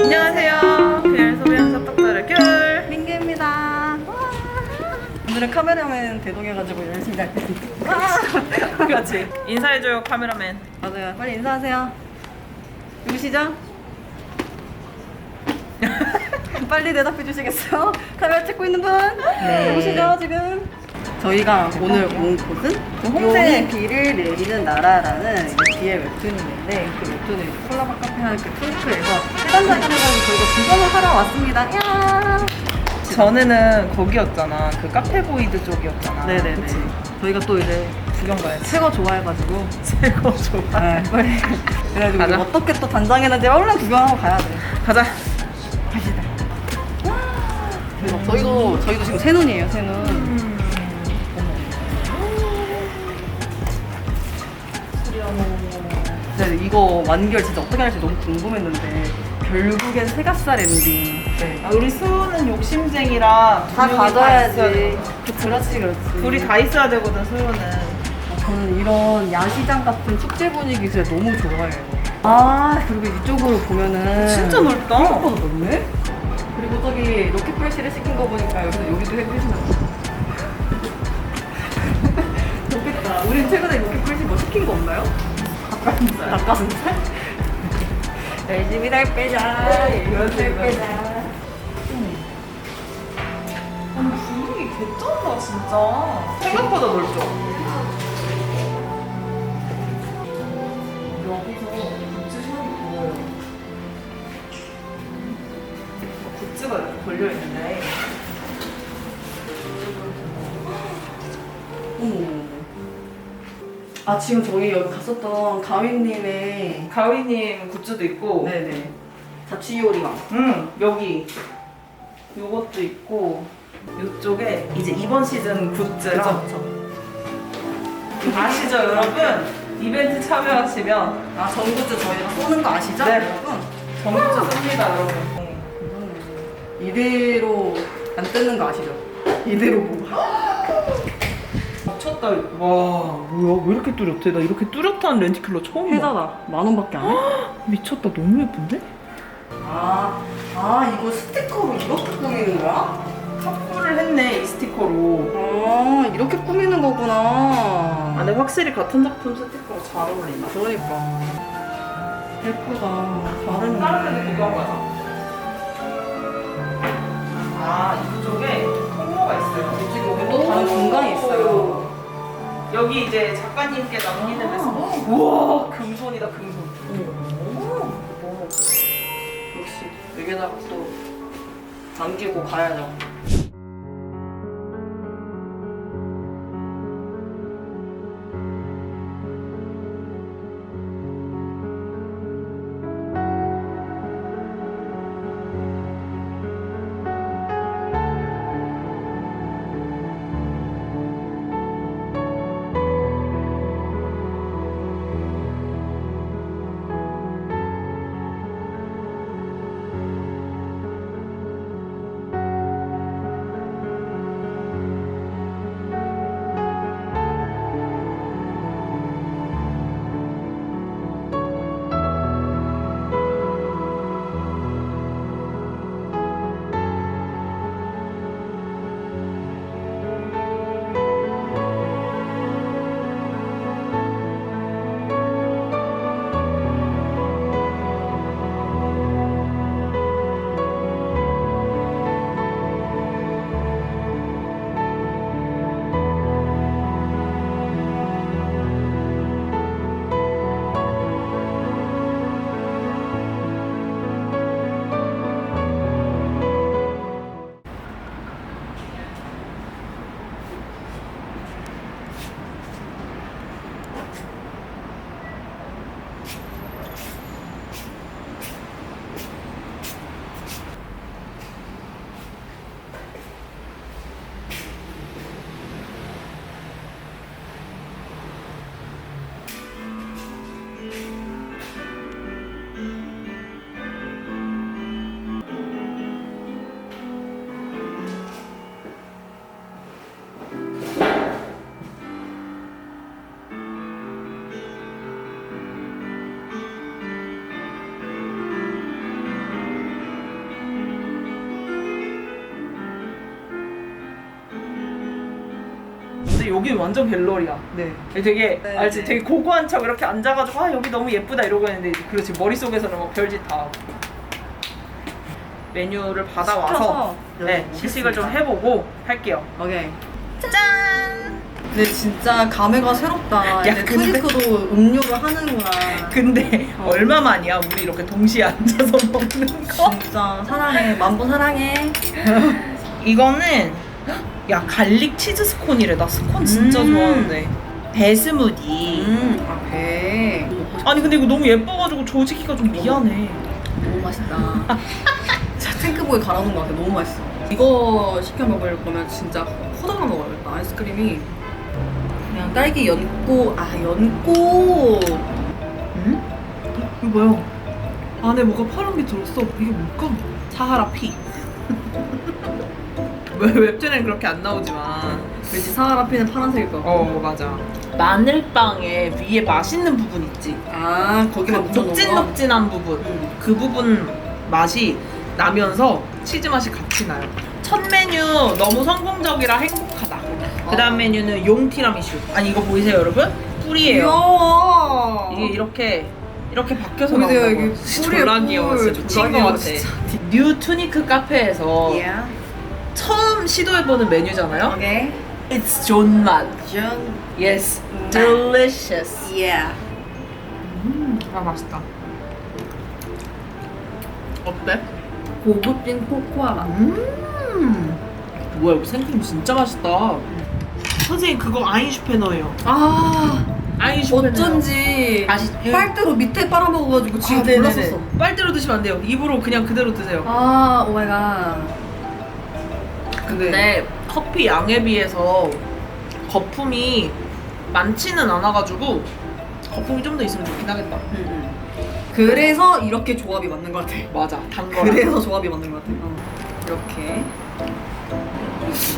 안녕하세요. 그녀의 소비형 섭덕들의 귤. 민규입니다. 오늘은 카메라맨 대동해가지고 열심히 할 거예요. 그렇지. 인사해줘요, 카메라맨. 맞아요. 빨리 인사하세요. 누구시죠? 빨리 대답해 주시겠어요? 카메라 찍고 있는 분? 네. 누구시죠, 지금? 저희가 오늘 온 곳은 홍대. 용이 비를 내리는 나라라는 이제 비의 웹툰인데 그 웹툰을 콜라보 카페 하는 그 풀크에서 해당작이라고 저희가 구경을 하러 왔습니다. 야 전에는 거기였잖아. 그 카페보이드 쪽이었잖아. 네네네. 그치? 저희가 또 이제 구경 가야지. 새거 좋아해가지고 새거 좋아. 네, 빨리. 그래가지고 가자. 어떻게 또 단장했는지 얼른 구경하고 가야 돼. 가자. 갑시다. 대박. 저희도 저희도 지금 새 눈이에요, 새 눈. 네, 이거 완결 진짜 어떻게 할지 너무 궁금했는데 결국엔 세갑살 엔딩. 네. 아, 우리 수호는 욕심쟁이라 다다 있어야 가져야지. 돼. 그, 그렇지, 그렇지. 둘이 다 있어야 되거든, 수호는. 저는 이런 야시장 같은 축제 분위기 진짜 너무 좋아해요. 아, 그리고 이쪽으로 보면은. 진짜 넓다. 생각보다 넓네? 그리고 저기 로켓펄시를 시킨 거 보니까 여기서 요리도 해주시면 좋겠다. 우린 최근에 로켓펄시 뭐 시킨 거 없나요? 닭가슴살. 닭가슴살? 열심히 살 빼자. 열심히 살 빼자. 아니, 분위기 개쩐다, 진짜. 생각보다 넓죠? 아, 지금 저희 여기 갔었던 가윈님의 가위님 굿즈도 있고. 네네. 자취요리왕. 응, 여기. 요것도 있고. 요쪽에 이제 이번 시즌 굿즈랑. 아시죠, 여러분? 이벤트 참여하시면 아, 전구즈 저희가 쏘는 거 아시죠? 네. 여러분? 정부주 씁니다, 여러분. 네. 이대로 안 뜯는 거 아시죠? 이대로 보고. 미쳤다. 와, 뭐야? 왜 이렇게 뚜렷해? 나 이렇게 뚜렷한 렌즈킬러 처음 봐. 해자다. 만 원밖에 안 해? 미쳤다. 너무 예쁜데? 아, 아, 이거 스티커로 이렇게 꾸미는 거야? 탑불을 했네, 이 스티커로. 아, 이렇게 꾸미는 거구나. 아, 근데 확실히 같은 작품 스티커로 잘 어울린다. 그러니까. 예쁘다. 다른 다른 데도 구경 가자. 아, 이쪽에 통로가 있어요. 지금 여기 또 다른 공간이 있어요. 여기 이제 작가님께 남기는 데서 우와 금손이다 금손. 역시 여기다가 또 남기고 가야죠. 여기 완전 갤러리야. 네. 되게 네, 알지? 네. 되게 고고한 척 이렇게 앉아가지고 아 여기 너무 예쁘다 이러고 있는데 이제 그렇지 머릿속에서는 막 별짓 다 하고 메뉴를 받아와서 시켜서 네 여기 시식을 좀. 해보고 할게요. 오케이. 짠! 근데 진짜 감회가 새롭다. 야, 이제 근데- 트리크도 음료를 하는구나. 근데 어. 얼마만이야 우리 이렇게 동시에 앉아서 먹는 거? 진짜 사랑해. 만보 사랑해. 이거는 야 갈릭 치즈 스콘이래. 나 스콘 진짜 음. 좋아하는데. 배 스무디. 음, 아, 배. 아니 근데 이거 너무 예뻐가지고 조지기가 좀 미안해. 너무 맛있다. 진짜 탱크보이 갈아놓은 것 같아. 너무 맛있어. 이거 시켜 먹을 거면 진짜 호떡만 먹어야겠다. 아이스크림이 그냥 딸기 연꽃, 아 연꽃. 응? 이거 뭐야? 안에 뭐가 파란 게 들었어. 이게 뭘까? 사하라 피. 왜 웹툰엔 그렇게 안 나오지만. 왠지 사하라 피는 파란색일 것 같고. 어 맞아. 마늘빵에 위에 맛있는 부분 있지. 아그 거기만 묻혀놓은 거. 녹진녹진한 부분. 음. 그 부분 맛이 나면서 치즈 맛이 같이 나요. 첫 메뉴 너무 성공적이라 행복하다. 그 다음 어. 메뉴는 용 티라미슈. 아니 이거 보이세요 여러분? 꿀이에요. 귀여워. 이게 이렇게 이렇게 박혀서 보이세요? 진짜 졸라 귀여워. 꿀. 진짜 미친 것 같아. 뉴 투니크 카페에서 Yeah. 처음 시도해보는 메뉴잖아요. 오케이. It's 존맛. 전. Yes. 맛. Delicious. Yeah. 음, 아 맛있다. 어때? 고급진 코코아 맛. 음. 뭐야 이거 생크림 진짜 맛있다. 선생님 그거 아인슈페너예요. 아 아인슈페너. 어쩐지 아시- 빨대로 밑에 빨아먹어가지고 지금 아, 네네네. 몰랐었어. 빨대로 드시면 안 돼요. 입으로 그냥 그대로 드세요. 아 오마이갓. 근데 커피 양에 비해서 거품이 많지는 않아가지고 거품이 좀 더 있으면 좋긴 하겠다. 음, 음. 그래서 이렇게 조합이 맞는 것 같아. 맞아, 단 거랑. 그래서 조합이 맞는 것 같아. 어. 이렇게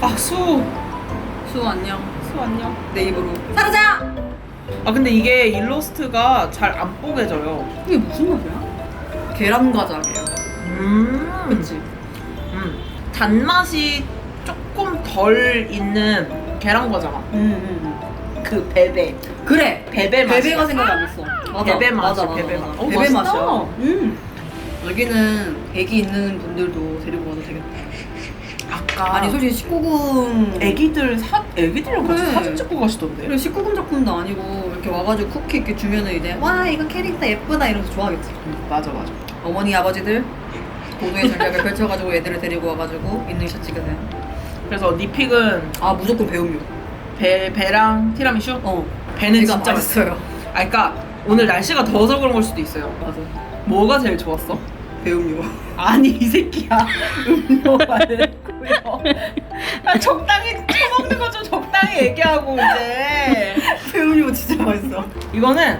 아 수, 수 안녕. 수 안녕. 내 입으로 사라져. 아 근데 이게 일러스트가 잘 안 뽀개져요. 이게 무슨 맛이야? 계란 과자예요. 음, 그렇지. 음, 단맛이 덜 있는 계란 과자 맛. 음, 그 베베, 그래. 베베 맛. 베베가 생각이 안 났어. 맞아. 베베 맛이야, 맞아, 맞아, 베베 맞아. 맛. 어, 베베 맛있다. 맛이야. 음. 여기는 애기 있는 분들도 데리고 와도 되겠다. 아까 아니 솔직히 19금 애기들 사 애기들이랑 같이 그래. 사진 찍고 가시던데. 그리고 19금 작품도 아니고 이렇게 와가지고 쿠키 이렇게 주면은 이제 와 이거 캐릭터 예쁘다 이러면서 좋아하겠지. 맞아 맞아. 어머니 아버지들 고도의 전략을 펼쳐가지고 애들을 데리고 와가지고 있는 샷 찍으세요. 그래서 니 픽은 아 무조건 배움료. 배 배랑 티라미슈. 어. 배는 배가 진짜 맛있어. 맛있어요. 아 그러니까 오늘 날씨가 더워서 그런 걸 수도 있어요. 맞아. 뭐가 제일 좋았어? 배움료. 아니 이 새끼야 음료 말고요. 아 적당히 처먹는 거 좀 적당히 얘기하고 이제 배움료 진짜 맛있어. 이거는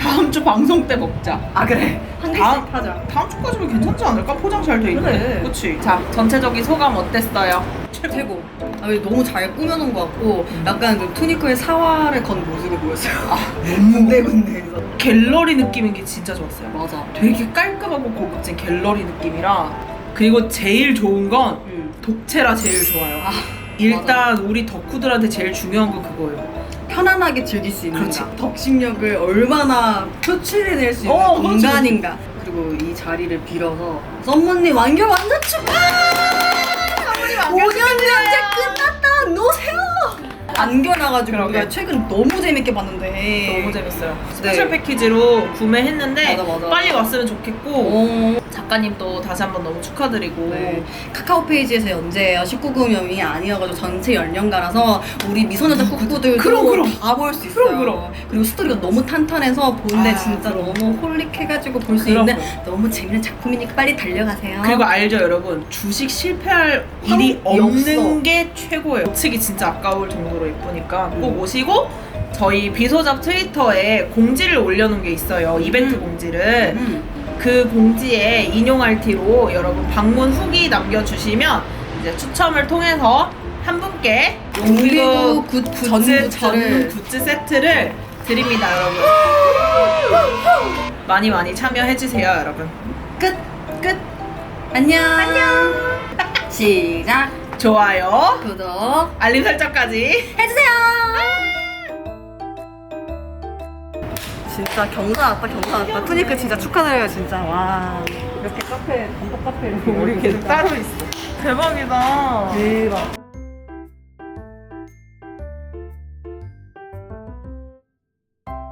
다음 주 방송 때 먹자. 아 그래. 한 다음- 하자. 다음 주까지면 괜찮지 않을까? 포장 잘 돼 있는데. 그래. 그치? 자 전체적인 소감 어땠어요? 최고. 아, 여기 너무 잘 꾸며놓은 것 같고 약간 그 투니커의 사활을 건 모습이 보였어요. 아, 군데군데에서. 갤러리 느낌인 게 진짜 좋았어요. 맞아. 되게 깔끔하고 고급진 갤러리 느낌이라 그리고 제일 좋은 건 음. 독채라 제일 좋아요. 아, 일단 우리 덕후들한테 제일 중요한 건 그거예요. 편안하게 즐길 수 있는가. 그렇지. 덕심력을 얼마나 표출해낼 수 있는 어, 그렇지. 공간인가. 그리고 이 자리를 빌어서 썸머님 완결 완전 축하! 5년 연재 끝났다! 노세요! 안겨놔가지고 그러게. 우리가 최근 너무 재밌게 봤는데 너무 재밌어요. 스페셜 패키지로 구매했는데 네. 맞아, 맞아. 빨리 왔으면 좋겠고 오. 작가님도 다시 한번 너무 축하드리고 네. 카카오 페이지에서 연재해요. 19금형이 아니어가지고 전체 연령가라서 우리 미소녀자 쿠쿠들도 그럼, 그럼. 다 볼 수 있어요. 그럼, 그럼. 리고 스토리가 너무 탄탄해서 보는데 아, 진짜. 너무 홀릭해가지고 볼 수 그럼, 있는. 너무 재밌는 작품이니까 빨리 달려가세요. 그리고 알죠 여러분 주식 실패할 일이 없는 없어. 게 최고예요 놓치기 진짜 아까울 정도로 예쁘니까 꼭 오시고 저희 비소작 트위터에 공지를 올려놓은 게 있어요 이벤트 음. 공지를 음. 그 공지에 인용할 티로 여러분 방문 후기 남겨주시면 이제 추첨을 통해서 한 분께 용비구 굿 굿즈 전문 굿즈 세트를 드립니다 여러분 많이 많이 참여해주세요 여러분 끝! 끝! 안녕! 안녕! 시작! 좋아요, 구독 알림 설정까지. 해주세요. 진짜 경사 왔다 경사 왔다. 푸니크 진짜 축하드려요 진짜 와. 이렇게 카페 단독 카페 우리 계속 따로 있어. 대박이다. 대박.